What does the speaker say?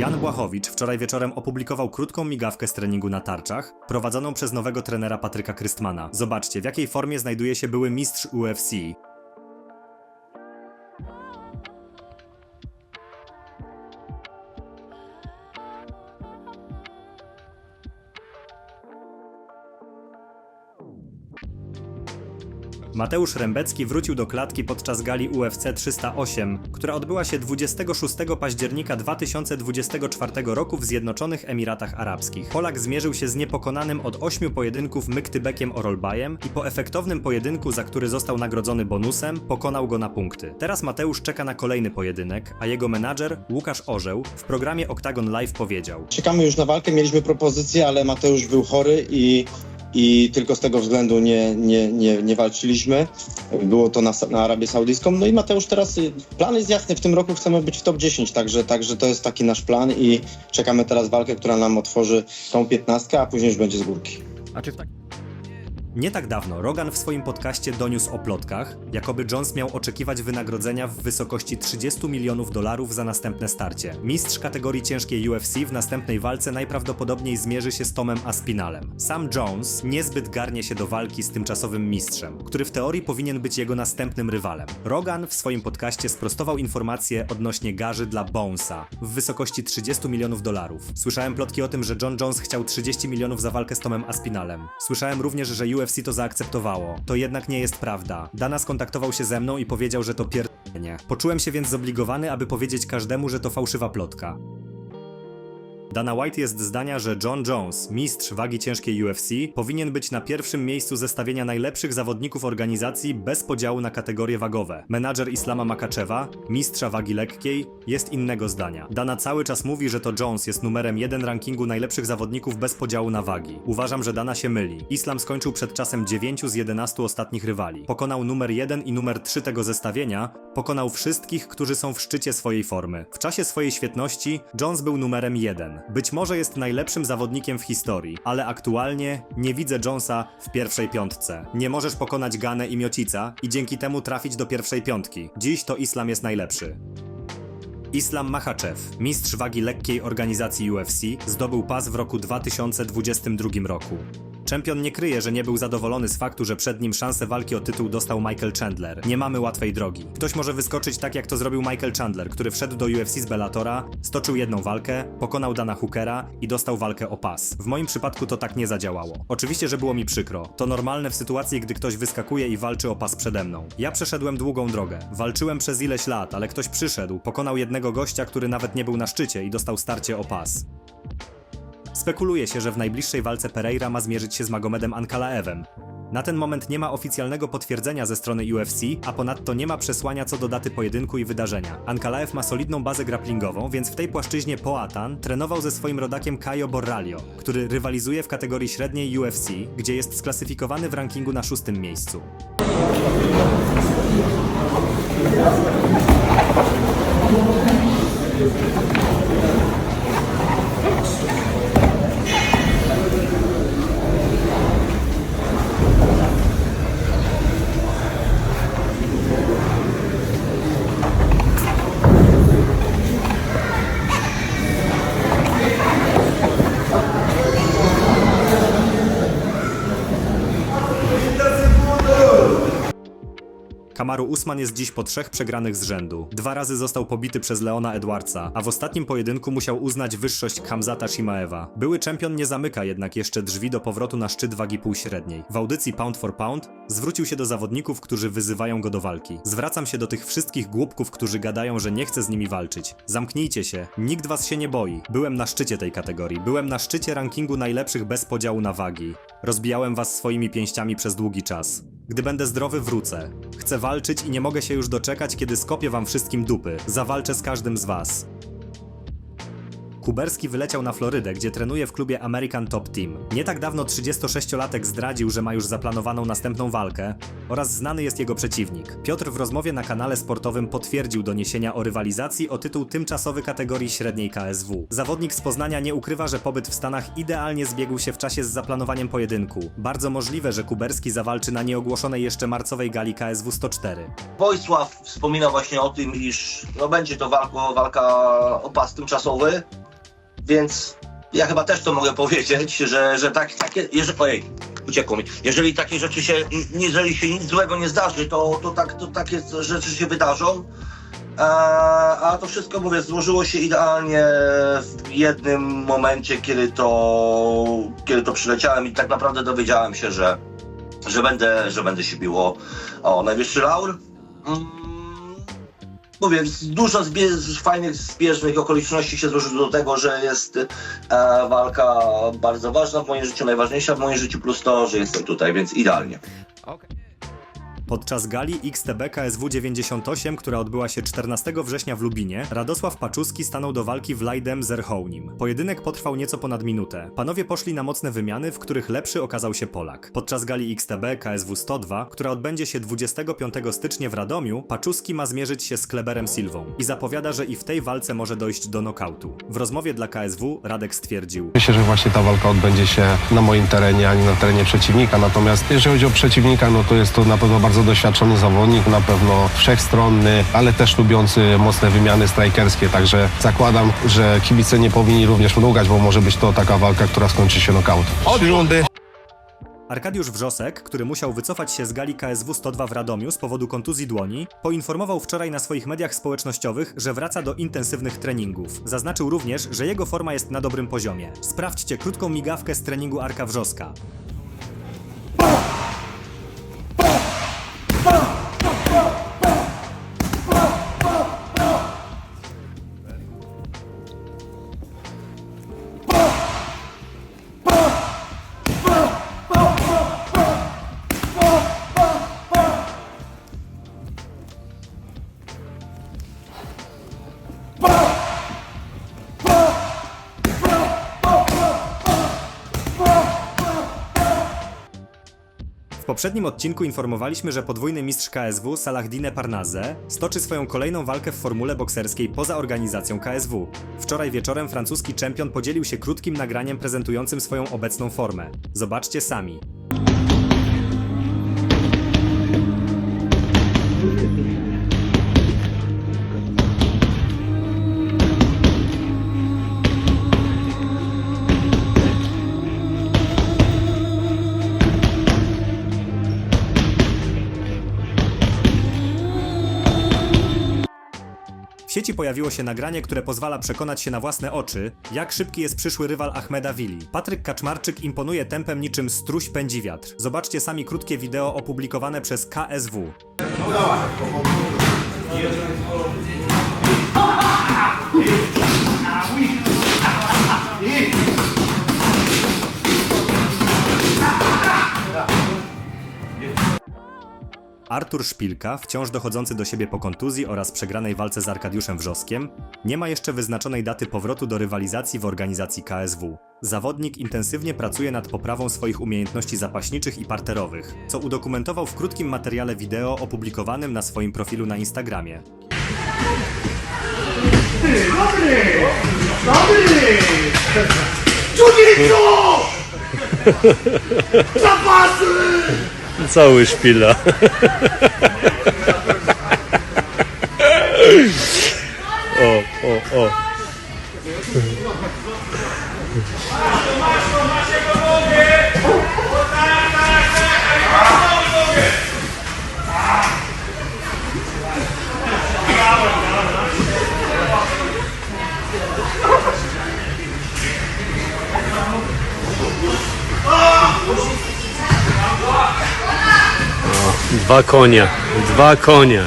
Jan Błachowicz wczoraj wieczorem opublikował krótką migawkę z treningu na tarczach, prowadzoną przez nowego trenera Patryka Krystmana. Zobaczcie, w jakiej formie znajduje się były mistrz UFC. Mateusz Rembecki wrócił do klatki podczas gali UFC 308, która odbyła się 26 października 2024 roku w Zjednoczonych Emiratach Arabskich. Polak zmierzył się z niepokonanym od 8 pojedynków Myktybekiem Orolbajem i po efektownym pojedynku, za który został nagrodzony bonusem, pokonał go na punkty. Teraz Mateusz czeka na kolejny pojedynek, a jego menadżer Łukasz Orzeł w programie Octagon Live powiedział: Czekamy już na walkę, mieliśmy propozycję, ale Mateusz był chory i, i tylko z tego względu nie, nie, nie, nie walczyliśmy. Było to na, na Arabię Saudyjską. No i Mateusz teraz, y, plan jest jasny, w tym roku chcemy być w top 10, także, także to jest taki nasz plan i czekamy teraz walkę, która nam otworzy tą piętnastkę, a później już będzie z górki. A czy w tak... Nie tak dawno Rogan w swoim podcaście doniósł o plotkach, jakoby Jones miał oczekiwać wynagrodzenia w wysokości 30 milionów dolarów za następne starcie. Mistrz kategorii ciężkiej UFC w następnej walce najprawdopodobniej zmierzy się z Tomem Aspinalem. Sam Jones niezbyt garnie się do walki z tymczasowym mistrzem, który w teorii powinien być jego następnym rywalem. Rogan w swoim podcaście sprostował informacje odnośnie garzy dla Bonesa w wysokości 30 milionów dolarów. Słyszałem plotki o tym, że John Jones chciał 30 milionów za walkę z Tomem Aspinalem. Słyszałem również, że UFC to zaakceptowało. To jednak nie jest prawda. Dana skontaktował się ze mną i powiedział, że to pierdolenie. Poczułem się więc zobligowany, aby powiedzieć każdemu, że to fałszywa plotka. Dana White jest zdania, że John Jones, mistrz wagi ciężkiej UFC, powinien być na pierwszym miejscu zestawienia najlepszych zawodników organizacji bez podziału na kategorie wagowe. Menadżer Islama Makaczewa, mistrza wagi lekkiej, jest innego zdania. Dana cały czas mówi, że to Jones jest numerem jeden rankingu najlepszych zawodników bez podziału na wagi. Uważam, że Dana się myli. Islam skończył przed czasem 9 z 11 ostatnich rywali. Pokonał numer 1 i numer 3 tego zestawienia, pokonał wszystkich, którzy są w szczycie swojej formy. W czasie swojej świetności Jones był numerem 1. Być może jest najlepszym zawodnikiem w historii, ale aktualnie nie widzę Jonesa w pierwszej piątce. Nie możesz pokonać Ganę i Miocica i dzięki temu trafić do pierwszej piątki. Dziś to Islam jest najlepszy. Islam Makhachev, mistrz wagi lekkiej organizacji UFC, zdobył pas w roku 2022 roku. Czempion nie kryje, że nie był zadowolony z faktu, że przed nim szansę walki o tytuł dostał Michael Chandler. Nie mamy łatwej drogi. Ktoś może wyskoczyć tak, jak to zrobił Michael Chandler, który wszedł do UFC z Bellatora, stoczył jedną walkę, pokonał Dana Hookera i dostał walkę o pas. W moim przypadku to tak nie zadziałało. Oczywiście, że było mi przykro. To normalne w sytuacji, gdy ktoś wyskakuje i walczy o pas przede mną. Ja przeszedłem długą drogę. Walczyłem przez ileś lat, ale ktoś przyszedł, pokonał jednego gościa, który nawet nie był na szczycie i dostał starcie o pas. Spekuluje się, że w najbliższej walce Pereira ma zmierzyć się z Magomedem Ankalaewem. Na ten moment nie ma oficjalnego potwierdzenia ze strony UFC, a ponadto nie ma przesłania co do daty pojedynku i wydarzenia. Ankalaev ma solidną bazę grapplingową, więc w tej płaszczyźnie Poatan trenował ze swoim rodakiem Caio Borralio, który rywalizuje w kategorii średniej UFC, gdzie jest sklasyfikowany w rankingu na szóstym miejscu. Kamaru Usman jest dziś po trzech przegranych z rzędu. Dwa razy został pobity przez Leona Edwardsa, a w ostatnim pojedynku musiał uznać wyższość Khamzata Shimaewa. Były czempion nie zamyka jednak jeszcze drzwi do powrotu na szczyt wagi półśredniej. W audycji Pound for Pound zwrócił się do zawodników, którzy wyzywają go do walki. Zwracam się do tych wszystkich głupków, którzy gadają, że nie chce z nimi walczyć. Zamknijcie się, nikt was się nie boi. Byłem na szczycie tej kategorii, byłem na szczycie rankingu najlepszych bez podziału na wagi. Rozbijałem was swoimi pięściami przez długi czas. Gdy będę zdrowy, wrócę. Chcę walczyć i nie mogę się już doczekać, kiedy skopię wam wszystkim dupy. Zawalczę z każdym z was. Kuberski wyleciał na Florydę, gdzie trenuje w klubie American Top Team. Nie tak dawno 36-latek zdradził, że ma już zaplanowaną następną walkę oraz znany jest jego przeciwnik. Piotr w rozmowie na kanale sportowym potwierdził doniesienia o rywalizacji o tytuł tymczasowy kategorii średniej KSW. Zawodnik z Poznania nie ukrywa, że pobyt w Stanach idealnie zbiegł się w czasie z zaplanowaniem pojedynku. Bardzo możliwe, że Kuberski zawalczy na nieogłoszonej jeszcze marcowej gali KSW 104. Wojsław wspomina właśnie o tym, iż no będzie to walka, walka o pas tymczasowy. Więc ja chyba też to mogę powiedzieć, że, że tak, takie, jeżeli, ojej, uciekło mi, jeżeli takie rzeczy się, jeżeli się nic złego nie zdarzy, to, to, tak, to takie rzeczy się wydarzą, a, a to wszystko, mówię, złożyło się idealnie w jednym momencie, kiedy to, kiedy to przyleciałem i tak naprawdę dowiedziałem się, że, że, będę, że będę się biło o najwyższy laur. Mówię, dużo zbie- z fajnych, zbieżnych okoliczności się złożyło do tego, że jest e, walka bardzo ważna w moim życiu, najważniejsza w moim życiu, plus to, że jestem tutaj, więc idealnie. Podczas gali XTB KSW 98, która odbyła się 14 września w Lubinie, Radosław Paczuski stanął do walki w Lajdem Zerhołnim. Pojedynek potrwał nieco ponad minutę. Panowie poszli na mocne wymiany, w których lepszy okazał się Polak. Podczas gali XTB KSW 102, która odbędzie się 25 stycznia w Radomiu, Paczuski ma zmierzyć się z Kleberem Silwą i zapowiada, że i w tej walce może dojść do nokautu. W rozmowie dla KSW Radek stwierdził: Myślę, że właśnie ta walka odbędzie się na moim terenie, a nie na terenie przeciwnika. Natomiast jeżeli chodzi o przeciwnika, no to jest to na pewno bardzo doświadczony zawodnik, na pewno wszechstronny, ale też lubiący mocne wymiany strajkerskie. Także zakładam, że kibice nie powinni również mrugać, bo może być to taka walka, która skończy się nokautem. Trzy rundy. Arkadiusz Wrzosek, który musiał wycofać się z gali KSW 102 w Radomiu z powodu kontuzji dłoni, poinformował wczoraj na swoich mediach społecznościowych, że wraca do intensywnych treningów. Zaznaczył również, że jego forma jest na dobrym poziomie. Sprawdźcie krótką migawkę z treningu Arka Wrzoska. Poprzednim odcinku informowaliśmy, że podwójny mistrz KSW Salahdine Parnaze stoczy swoją kolejną walkę w formule bokserskiej poza organizacją KSW. Wczoraj wieczorem francuski czempion podzielił się krótkim nagraniem prezentującym swoją obecną formę. Zobaczcie sami. Pojawiło się nagranie, które pozwala przekonać się na własne oczy, jak szybki jest przyszły rywal Ahmeda Willi. Patryk Kaczmarczyk imponuje tempem niczym struś pędzi wiatr. Zobaczcie sami krótkie wideo opublikowane przez KSW. Artur Szpilka, wciąż dochodzący do siebie po kontuzji oraz przegranej walce z Arkadiuszem Wrzoskiem, nie ma jeszcze wyznaczonej daty powrotu do rywalizacji w organizacji KSW. Zawodnik intensywnie pracuje nad poprawą swoich umiejętności zapaśniczych i parterowych, co udokumentował w krótkim materiale wideo opublikowanym na swoim profilu na Instagramie. Cały szpila. O, o, o. Dwa konia, dwa konia.